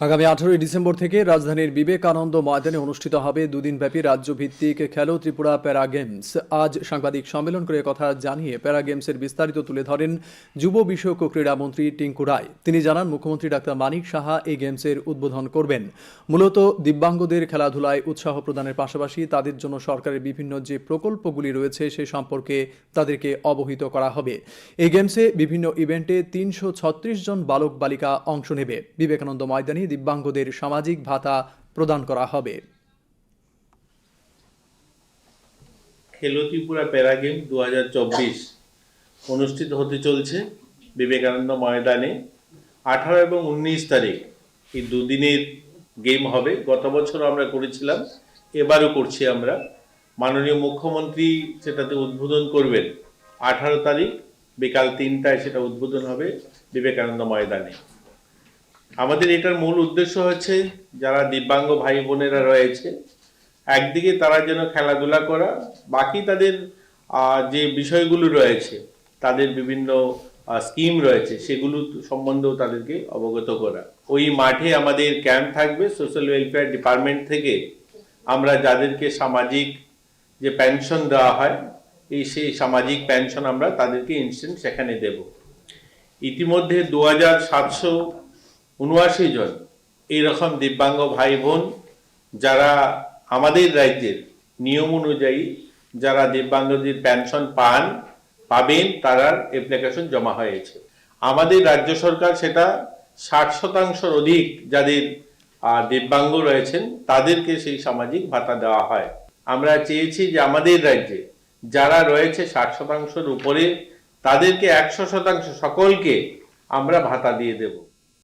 আগামী আঠারোই ডিসেম্বর থেকে রাজধানীর বিবেকানন্দ ময়দানে অনুষ্ঠিত হবে দুদিনব্যাপী রাজ্যভিত্তিক খেলো ত্রিপুরা প্যারা গেমস। আজ সাংবাদিক সম্মেলন করে কথা জানিয়ে প্যারা গেমসের বিস্তারিত তুলে ধরেন যুব বিষয়ক ক্রীড়ামন্ত্রী টিঙ্কু রায়। তিনি জানান, মুখ্যমন্ত্রী ডাক্তার মানিক সাহা এই গেমসের উদ্বোধন করবেন। মূলত দিব্যাঙ্গদের খেলাধুলায় উৎসাহ প্রদানের পাশাপাশি তাদের জন্য সরকারের বিভিন্ন যে প্রকল্পগুলি রয়েছে সে সম্পর্কে তাদেরকে অবহিত করা হবে। এই গেমসে বিভিন্ন ইভেন্টে তিনশো ছত্রিশ জন বালক বালিকা অংশ নেবে। বিবেকানন্দ ময়দানে দিব্যাঙ্গদের সামাজিক ভাতা প্রদান করা হবে। খেলো ত্রিপুরা প্যারা গেম দুহাজার চব্বিশ অনুষ্ঠিত হতে চলছে বিবেকানন্দ ময়দানে। আঠারো এবং উনিশ তারিখ এই দুদিনের গেম হবে। গত বছর আমরা করেছিলাম, এবারও করছি আমরা। মাননীয় মুখ্যমন্ত্রী সেটাতে উদ্বোধন করবেন। আঠারো তারিখ বিকাল তিনটায় সেটা উদ্বোধন হবে বিবেকানন্দ ময়দানে। আমাদের এটার মূল উদ্দেশ্য হচ্ছে যারা দিব্যাঙ্গ ভাই বোনেরা রয়েছে, একদিকে তারা যেন খেলাধুলা করা, বাকি তাদের যে বিষয়গুলো রয়েছে, তাদের বিভিন্ন স্কিম রয়েছে, সেগুলো সম্বন্ধেও তাদেরকে অবগত করা। ওই মাঠে আমাদের ক্যাম্প থাকবে সোশ্যাল ওয়েলফেয়ার ডিপার্টমেন্ট থেকে আমরা যাদেরকে সামাজিক যে পেনশন দেওয়া হয়, এই সেই সামাজিক পেনশন আমরা তাদেরকে ইনস্ট্যান্ট সেখানে দেব। ইতিমধ্যে দু হাজার সাতশো উনআশি জন। এইরকম দিব্যাঙ্গ ভাই বোন যারা আমাদের রাজ্যের নিয়ম অনুযায়ী যারা দিব্যাঙ্গদের পেনশন পান, পাবেন, তারা অ্যাপ্লিকেশন জমা হয়েছে। আমাদের রাজ্য সরকার সেটা ষাট শতাংশের অধিক যাদের দিব্যাঙ্গ রয়েছেন, তাদেরকে সেই সামাজিক ভাতা দেওয়া হয়। আমরা চেয়েছি যে আমাদের রাজ্যে যারা রয়েছে ষাট শতাংশের উপরে, তাদেরকে একশো শতাংশ সকলকে আমরা ভাতা দিয়ে দেবো।